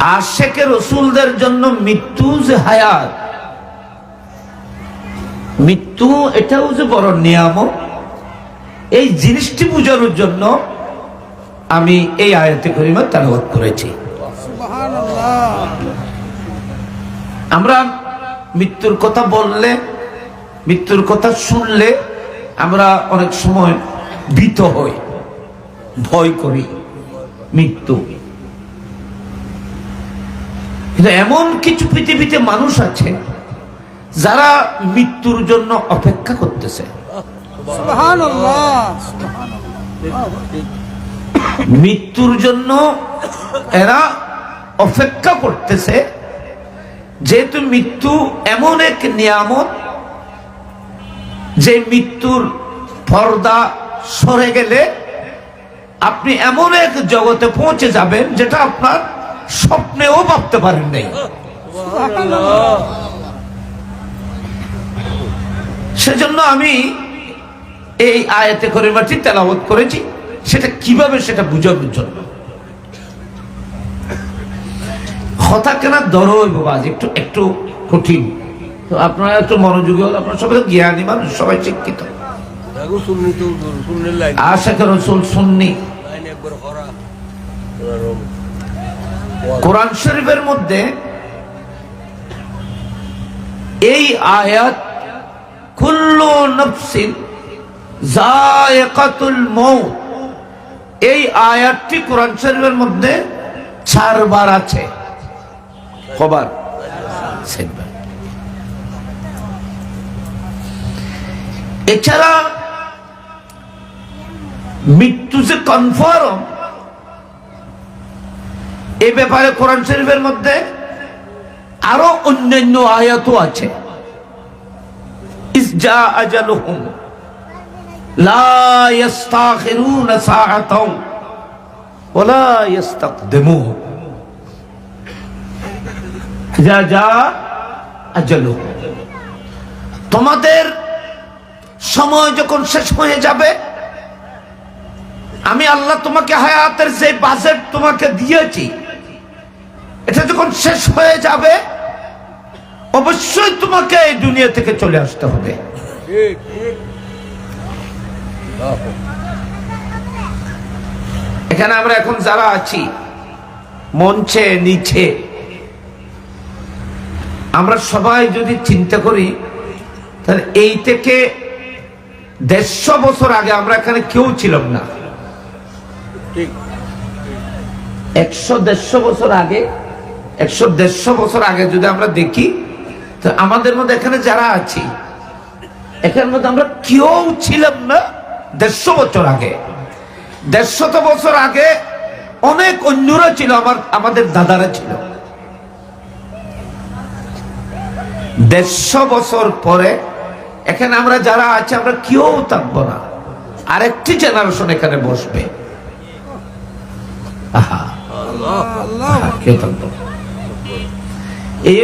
আশেকে রসুলদের জন্য মৃত্যু যে হায়াত। মৃত্যু এটাও যে বড় নিয়ামক এই জিনিসটি বোঝানোর জন্য আমি এই আয়াতে করিমা তালাবাদ করেছি। আমরা মৃত্যুর কথা বললে, মৃত্যুর কথা শুনলে আমরা অনেক সময় ভীত হই, ভয় করি মৃত্যু। কিন্তু এমন কিছু পৃথিবীতে মানুষ আছে যারা মৃত্যুর জন্য অপেক্ষা করতেছে। মৃত্যুর জন্য এরা অপেক্ষা করতেছে, যেহেতু মৃত্যু এমন এক নিয়ামত, যে মৃত্যুর পর্দা সরে গেলে আপনি এমন এক জগতে পৌঁছে যাবেন যেটা আপনার স্বপ্নেও ভাবতে পারেন নাই। সেজন্য আমি এই আয়াতে করিমাটি তেলাবত করেছি। সেটা কীভাবে সেটা বুঝানোর জন্য? হতা কেনা দর বাবা আজ একটু একটু কঠিন। তো আপনারা একটু মনোযোগী হল আপনারা সবাই জ্ঞানী মানুষ সবাই শিক্ষিত। শুননি আশাকে রসুল সুন্নি। কোরআন শরীফের মধ্যে এই আয়াত, কুল্লু নফসিন জায়কাতুল এই আয়াতটি কোরআন শরীফের মধ্যে চারবার আছে। কবার? এছাড়া মৃত্যু যে কনফার্ম এই ব্যাপারে কোরআন শরীফের মধ্যে আরও অন্যান্য আয়াতও আছে। তোমাদের সময় যখন শেষ হয়ে যাবে, আমি আল্লাহ তোমাকে হায়াতের যে বাজেট তোমাকে দিয়েছি এটা যখন শেষ হয়ে যাবে, অবশ্যই তোমাকে এই দুনিয়া থেকে চলে আসতে হবে। এখানে আমরা এখন যারা আছি, মঞ্চে, নিচে, আমরা সবাই যদি চিন্তা করি, তাহলে এই থেকে দেড়শো বছর আগে আমরা এখানে কেউ ছিলাম না। একশো, দেড়শো বছর আগে একশো দেড়শো বছর আগে যদি আমরা দেখি, তো আমাদের মধ্যে এখানে যারা আছি, এখানের মধ্যে আমরা কেউ ছিলাম না দেড়শো বছর আগে। দেড়শত বছর আগে অনেক অন্যরা ছিল, আমার, আমাদের দাদারা ছিল। দেড়শো বছর পরে এখানে আমরা যারা আছি, আমরা কেউ থাকব না। আরেকটি জেনারেশন এখানে বসবে। আহা কেউ থাকব। এই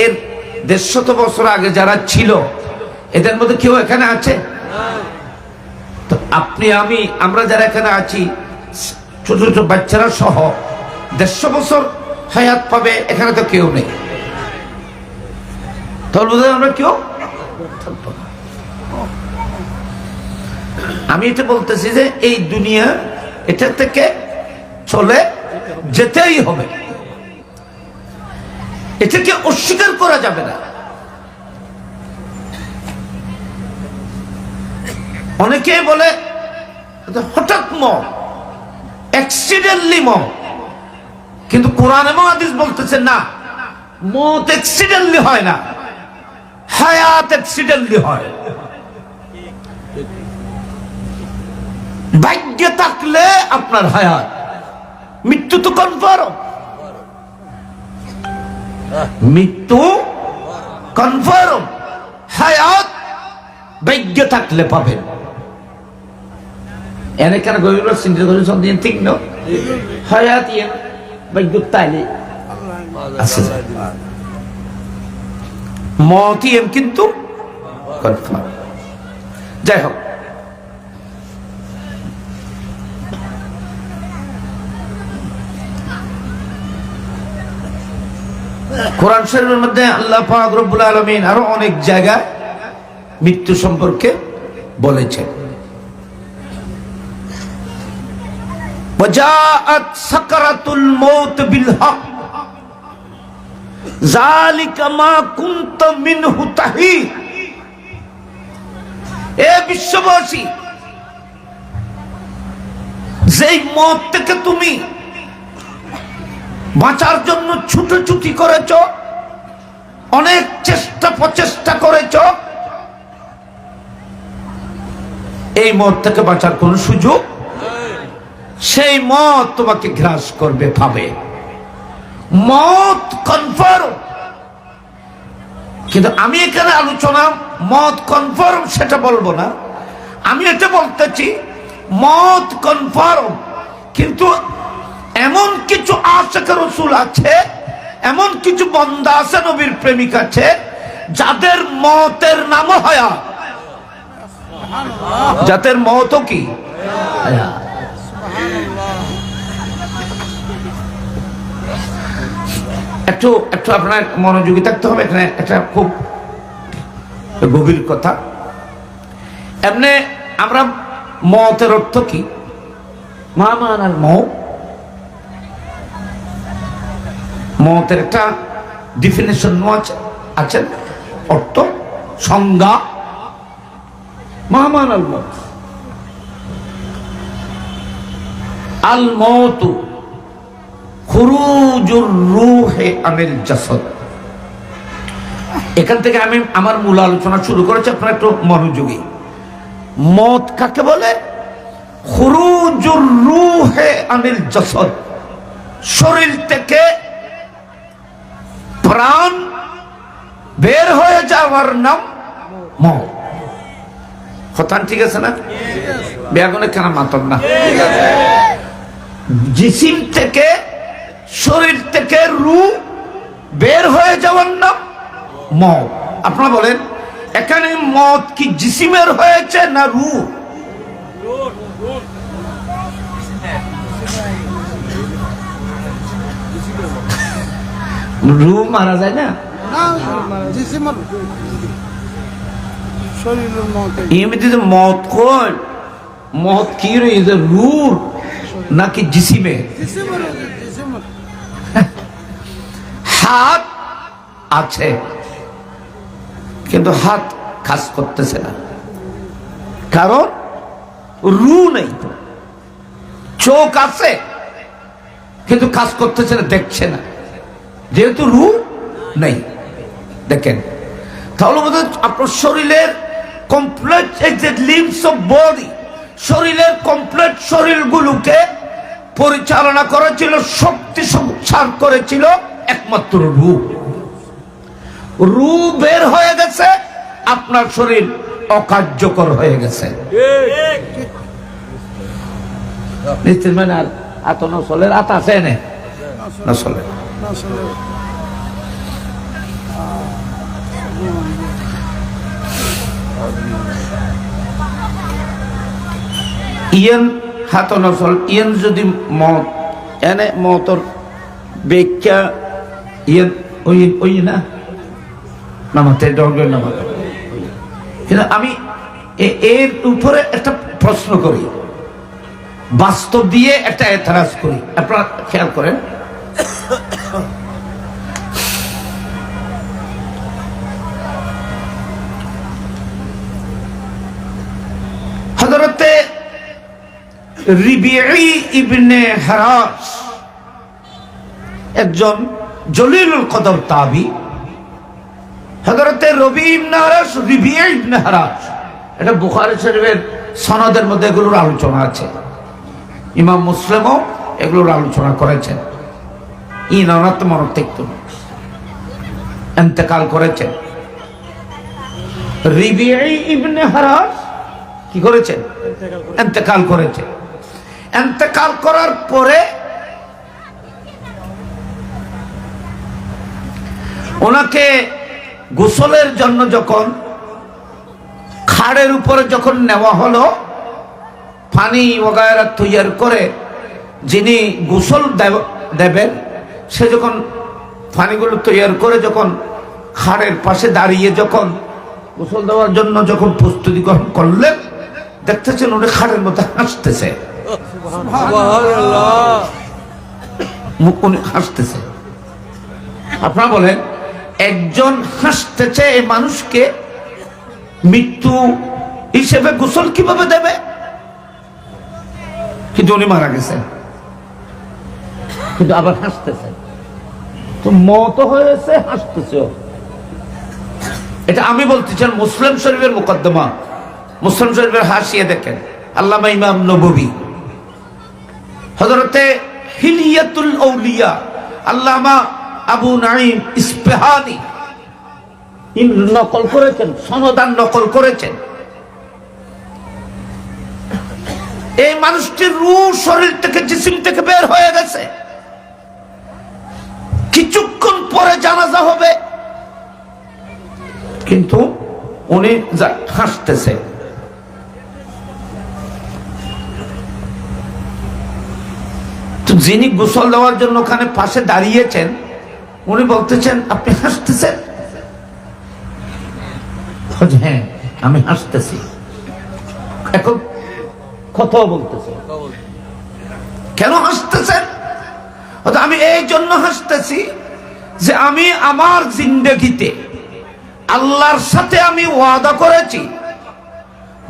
এর দেড়শত বছর আগে যারা ছিল, এদের মধ্যে কেউ এখানে আছে? তো আপনি, আমি, আমরা যারা এখানে আছি, ছোট ছোট বাচ্চারা সহ, দেড়শো বছর হায়াত পাবে এখানে তো কেউ নেই। তাহলে বোধহয় আমরা কেউ? আমি এটা বলতেছি যে এই দুনিয়া, এটা থেকে চলে যেতেই হবে। এটাকে অস্বীকার করা যাবে না। অনেকে বলে হঠাৎ ম অ্যাক্সিডেন্টলি ম কিন্তু কোরআন এবং হাদিস বলতেছে, না, মত অ্যাক্সিডেন্টলি হয় না, হায়াত অ্যাক্সিডেন্টলি হয়। ভাগ্য থাকলে আপনার হায়াত, মৃত্যু তো কনফার্ম মৃত্যু কনফার্ম হায়াত ভাগ্য থাকলে পাবেন। এনে কেন গভীর চিন্তা করে সন্ধিন ঠিক ন? হায়াত ইয়ে ভাগ্য তাইলে। আছে। মত ইয়ে কিন্তু কনফার্ম যাই হোক কোরআন শরীফের মধ্যে আল্লাহ পাক রব্বুল আলমিন আরও অনেক জায়গায় মৃত্যু সম্পর্কে বলেছেন। বিশ্ববাসী, যেই মত থেকে তুমি বাঁচার জন্য ছুটোছুটি করেছ, অনেক চেষ্টা প্রচেষ্টা করেছ। এই মত থেকে বাঁচার কোন সুযোগ? সেই মত তোমাকে গ্রাস করবে পাবে মত কনফার্ম কিন্তু আমি এখানে আলোচনা মত কনফার্ম সেটা বলব না। আমি এটা বলতেছি মত কনফার্ম কিন্তু এমন কিছু আশেখ রসুল আছে, এমন কিছু বন্দা আছে নবীর প্রেমিক আছে, যাদের মতের নামও হয়া। যাদের মতও কি। একটু একটু আপনার মনোযোগী থাকতে হবে, এখানে একটা খুব গভীর কথা। এমনি আমরা মতের অর্থ কি? মামান আর মহ মতের একটা ডিফিনেশন আছে আছেন অর্থ সংজ্ঞা। মামান আল মত আল মতু খুরুজুর জাসদ। এখান থেকে আমি আমার মূল আলোচনা শুরু করেছি, আপনারা একটু মনোযোগী। মত কাকে বলে? খুরুজুর রুহে আনিল জাসদ। শরীর থেকে প্রাণ বের হয়ে যাওয়ার নাম মত ঠিক আছে না? বেগুনে কেন মাতন না। জিসিম থেকে, শরীর থেকে রু বের হয়ে যাওয়ার নাম মত আপনারা বলেন, এখানে মত কি জিসিমের হয়েছে না রু? রু মারা যায় না? এমনিতে মত কোন মত কি রয়েছে রুর নাকি জিসিমে? হাত আছে কিন্তু হাত কাজ করতেছে না। কারণ রু নেই। চোখ আছে কিন্তু কাজ করতেছে না দেখছে না। যেহেতু রু নেই, দেখেন। তাহলে বোধ আপনার শরীরের কমপ্লিট লিমস অফ বডি শরীরের কমপ্লিট শরীরগুলোকে পরিচালনা করেছিল, শক্তি সংসার করেছিল একমাত্র রু রু বের হয়ে গেছে, আপনার শরীর অকার্যকর হয়ে গেছে। নিশ্চিত মানে আর আত নসলের আত আছে এনে। নসলের। আসলে ইয়েন হাত নসল ইয়েন যদি মত, এনে মতর ব্যাখ্যা, ইয়েন, ওই ওই না? নামাতে ডঙ্গের নামাতে কিন্তু আমি এর উপরে একটা প্রশ্ন করি। বাস্তব দিয়ে একটা এতরাজ করি। আপনারা খেয়াল করেন। হজরতে ইবনে হারাস, একজন জলিলুল কদর তাবি। হজরতে রবি ইবনে হারাস, রিবিঈ ইবনে হারাস। এটা বুখারী শরীফের সনদের মধ্যে এগুলোর আলোচনা আছে। ইমাম মুসলিমও এগুলোর আলোচনা করেছেন। ইনানাত মনোত্যক্ত এন্তেকাল করেছেন। রিবিঈ ইবনে হারাস কি করেছেন এন্তেকাল করেছে। এন্তেকাল করার পরে ওনাকে গোসলের জন্য যখন খাড়ের উপরে যখন নেওয়া হলো পানি ওগায়রা তৈয়ার করে যিনি গোসল দেবেন সে যখন পানিগুলো তৈরি করে যখন খাড়ের পাশে দাঁড়িয়ে যখন গোসল দেওয়ার জন্য যখন প্রস্তুতি গ্রহণ করলেন দেখতেছেন উনি খাড়ের মধ্যে হাসতেছে। উনি হাসতেছে। আপনারা বলেন একজন হাসতেছে এই মানুষকে মৃত্যু হিসেবে গোসল কীভাবে দেবে? কিন্তু উনি মারা গেছেন। কিন্তু আবার হাসতেছে। তো মত হয়েছে হাসতেছে এটা আমি বলতেছি আর মুসলিম শরীফের মোকদ্দমা। মুসলিম শরীফের হাসিয়ে দেখেন, আল্লামা ইমাম নববী হজরতে হিলিয়াতুল আউলিয়া, আল্লামা আবু নাইম ইস্পেহানি নকল করেছেন, সনদান নকল করেছেন। এই মানুষটির রু শরীর থেকে, জিসিম থেকে বের হয়ে গেছে। কিছুক্ষণ পরে জানাজা হবে। কিন্তু উনি হাসতেছে তো যিনি গোসল দেওয়ার জন্য ওখানে পাশে দাঁড়িয়েছেন, উনি বলতেছেন, আপনি হাসতেছেন? হ্যাঁ আমি হাসতেছি। এখন কথা বলতেছে। কেন হাসতেছেন? আমি এই জন্য হাসতেছি যে আমি আমার জিন্দগিতে আল্লাহর সাথে আমি ওয়াদা করেছি,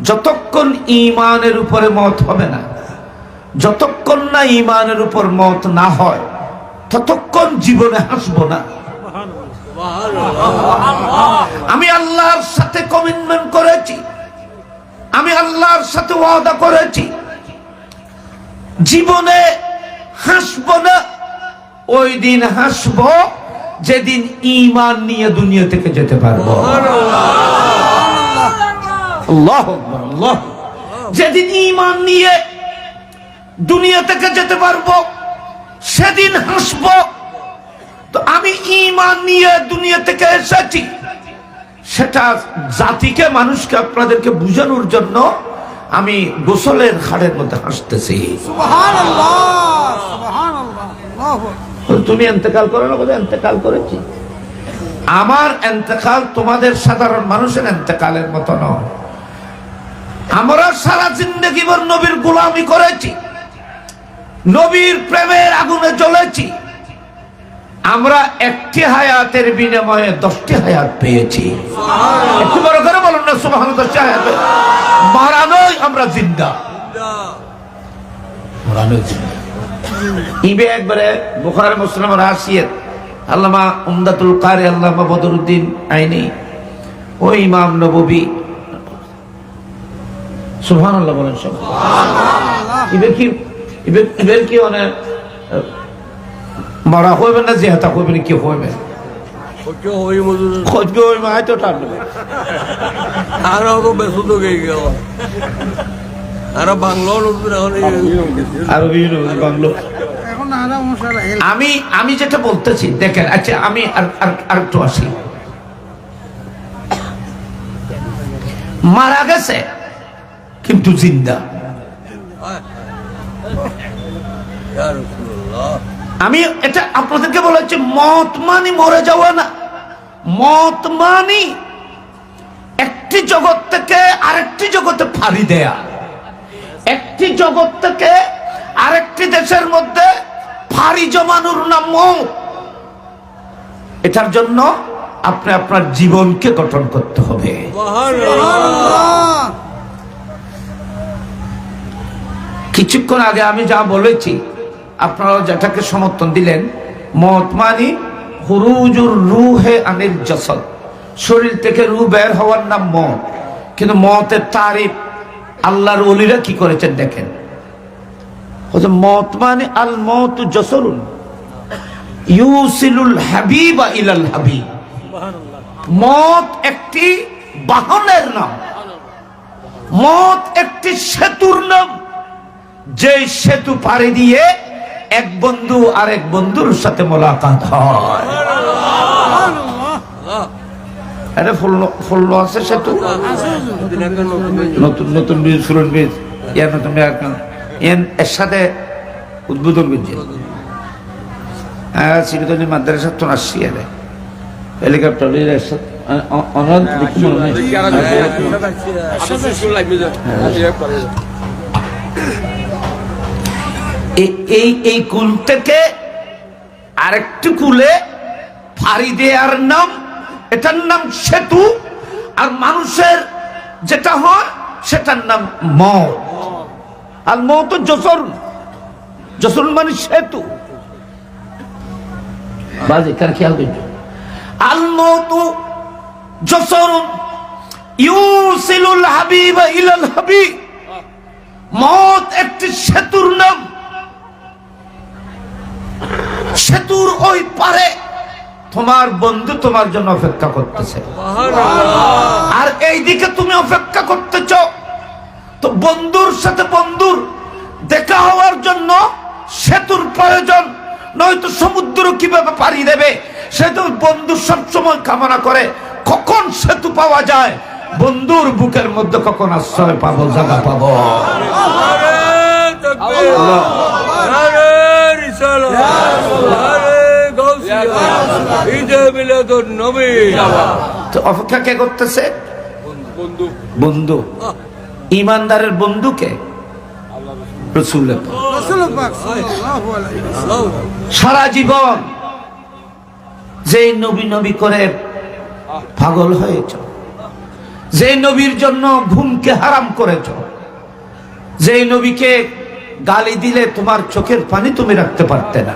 যতক্ষণ ইমানের উপরে মত হবে না যতক্ষণ না ইমানের উপর মত না হয় ততক্ষণ জীবনে হাসবো না। আমি আল্লাহর সাথে কমিটমেন্ট করেছি। আমি আল্লাহর সাথে ওয়াদা করেছি। জীবনে হাসবো না ওই দিন হাসবো যেদিন ইমান নিয়ে দুনিয়া থেকে যেতে পারব। যেদিন ইমান নিয়ে দুনিয়া থেকে যেতে পারব, সেদিন হাসব। তো আমি ইমান নিয়ে দুনিয়া থেকে এসেছি। সেটা জাতিকে, মানুষকে আপনাদেরকে বুঝানোর জন্য আমি গোসলের খাড়ের মধ্যে হাসতেছি। তুমি এন্তেকাল করো না বোধহয় এন্তেকাল করেছি। আমার এন্তেকাল তোমাদের সাধারণ মানুষের এন্তেকালের মতো নয়। আমরা সারা জিন্দগি নবীর গোলামি করেছি। নবীর প্রেমের আগুনে চলেছি আমরা একটি হায়াতের বিনিময়ে দশটি হায়াত পেয়েছি। একটু বড় করে বলুন না সুবাহ দশটি হায়াত মারানোই আমরা জিন্দা। মারানোই জিন্দা। ইবে একবারে বুখার মুসলিম রাশিয়ত আল্লামা উমদাতুল কারি আল্লামা বদরুদ্দিন আইনি ও ইমাম নববী। সুবহানাল্লাহ বলেন সব ইবে কি ইবে ইবের কি মানে মরা হইবে না জেহাতা হইবে না কি হইবে সহ্য হই মজুর খোঁজবে ওই মায় তো টানবে আর তো বেসু তো গেই গেল। আর বাংলা নতুন এখন আর বিভিন্ন বাংলো। এখন আরা মশালা হেল আমি আমি যেটা বলতেছি দেখেন আচ্ছা আমি আর আর- আর একটু আসি। মারা গেছে কিন্তু জিন্দা। আমি এটা আপনাদেরকে বলেছি মত মানি মরে যাওয়া না। মত মানি একটি জগৎ থেকে আরেকটি জগতে ফাড়ি দেয়া। একটি জগৎ থেকে আরেকটি দেশের মধ্যে ফাড়ি জমানোর নাম মত এটার জন্য আপনি আপনার জীবনকে গঠন করতে হবে। কিছুক্ষণ আগে আমি যা বলেছি আপনারা যেটাকে সমর্থন দিলেন, মত হুরুজুর রুহে আনিল জসদ। শরীর থেকে রু বের হওয়ার নাম মত। কিন্তু মতের তারিফ আল্লাহর অলিরা কি করেছেন দেখেন? মত মানে আল মত জসরুন ইউসিলুল হাবিবা ইলাল হাবিব। মত একটি বাহনের নাম। মত একটি সেতুর নাম। যে সেতু পাড়ি দিয়ে এক বন্ধু আর এক বন্ধুর সাথে মোলাকাত হয় ফুল নতুন নতুন বীজ ফুলন বীজ ইয়ার এর সাথে উদ্বোধন করছে মাদ্রাসা তো আসছি হেলিকপ্টার মনে হয় এই এই কুল থেকে আরেকটি কুলে ফাড়ি দেওয়ার নাম এটার নাম সেতু আর মানুষের যেটা হয় সেটার নাম মত আর মত জসর জসর মানে সেতু। খেয়াল করছ? আল মতু জসর ইউসিলুল হাবিব ইলাল হাবিব। মত একটি সেতুর নাম। সেতুর ওই পারে তোমার বন্ধু তোমার জন্য অপেক্ষা করতেছে। আর এই দিকে তুমি অপেক্ষা করতেছ। তো বন্ধুর সাথে বন্ধুর দেখা হওয়ার জন্য সেতুর প্রয়োজন। নয়তো সমুদ্র কীভাবে পাড়ি দেবে সেতু বন্ধু সবসময় কামনা করে কখন সেতু পাওয়া যায়? বন্ধুর বুকের মধ্যে কখন আশ্রয় পাবো জায়গা পাবো? তো অপেক্ষা কে করতেছে? বন্ধু। ইমানদারের বন্ধুকে রসুলের রাসূল পাক সাল্লাল্লাহু আলাইহি ওয়াসাল্লাম সারা জীবন যে নবী নবী করে পাগল হয়েছ যে নবীর জন্য ঘুমকে হারাম করেছ যে নবীকে গালি দিলে তোমার চোখের পানি তুমি রাখতে পারতে না।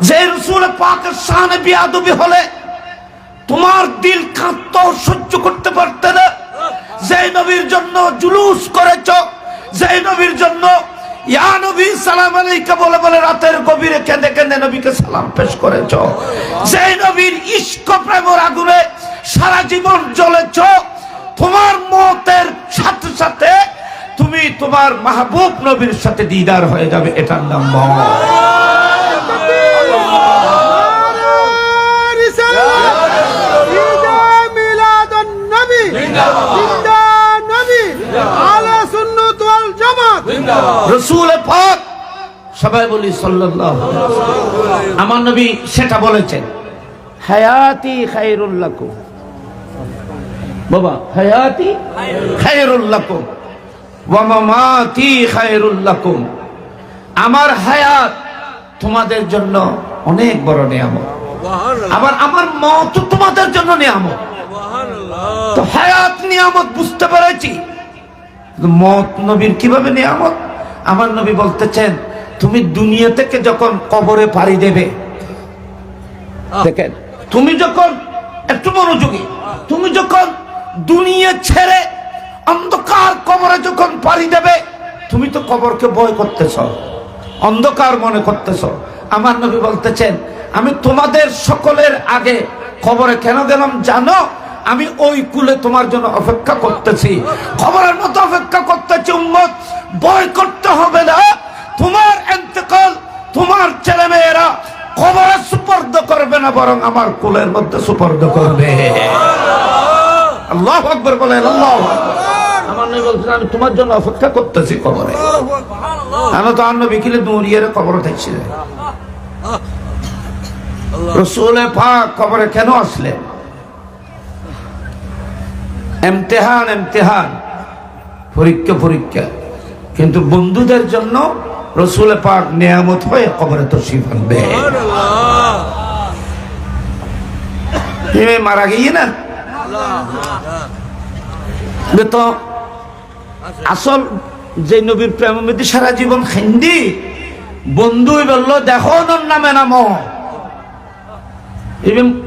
যে রসুল পাকের সামনে বিয়াদবি হলে তোমার দিল কাঁদত, সহ্য করতে পারতে না। যে নবীর জন্য জুলুস করেছ, যে নবীর জন্য সাথে সাথে তুমি তোমার মাহবুব নবীর সাথে দিদার হয়ে যাবে এটার নাম রসুল পাক সবাই বলি সাল্লাল্লাহু আলাইহি আমার নবী সেটা বলেছেন। হায়াতি খায়রুল লাকুম। বাবা হায়াতি খায়রুল লাকুম ওয়া মামাতি খায়রুল লাকুম আমার হায়াত তোমাদের জন্য অনেক বড় নিয়ামত। আবার আমার মত তোমাদের জন্য নিয়ামত। তো হায়াত নিয়ামত বুঝতে পেরেছি। মত নবীর কীভাবে নিয়ামত? আমার নবী বলতেছেন তুমি দুনিয়া থেকে যখন কবরে পাড়ি দেবে দেখেন তুমি যখন একটু মনোযোগী তুমি যখন দুনিয়া ছেড়ে অন্ধকার কবরে যখন পাড়ি দেবে, তুমি তো কবরকে ভয় করতেছ। অন্ধকার মনে করতেছ। আমার নবী বলতেছেন, আমি তোমাদের সকলের আগে কবরে কেন গেলাম জানো? আমি ওই কুলে তোমার জন্য অপেক্ষা করতেছি। খবরের মতো অপেক্ষা করতেছি, উম্মত, ভয় করতে হবে না। তোমার এতেকাল তোমার ছেলে মেয়েরা কবরে সুপর্দ করবে না, বরং আমার কুলের মধ্যে সুপর্দ করবে। আল্লাহ আকবর বলে আল্লাহ আমার নবী বলছেন আমি তোমার জন্য অপেক্ষা করতেছি কবরে। আমি তো দৌড়িয়ে কবর থাকছি রসুলে পাক কবরে কেন আসলেন? এমতেহান এমতেহান পরীক্ষা পরীক্ষা। কিন্তু বন্ধুদের জন্য রসুলে পাক নিয়ামত হয়ে কবরে তো আনবে। তুমি মারা গিয়ে না? তো আসল যে নবীর প্রেমবিধি সারা জীবন হিন্দি বন্ধুই বলল দেখো ওর নামে নাম।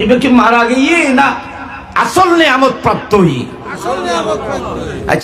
এবার কি মারা গিয়ে না? আসল নিয়ামত প্রাপ্তই। আচ্ছা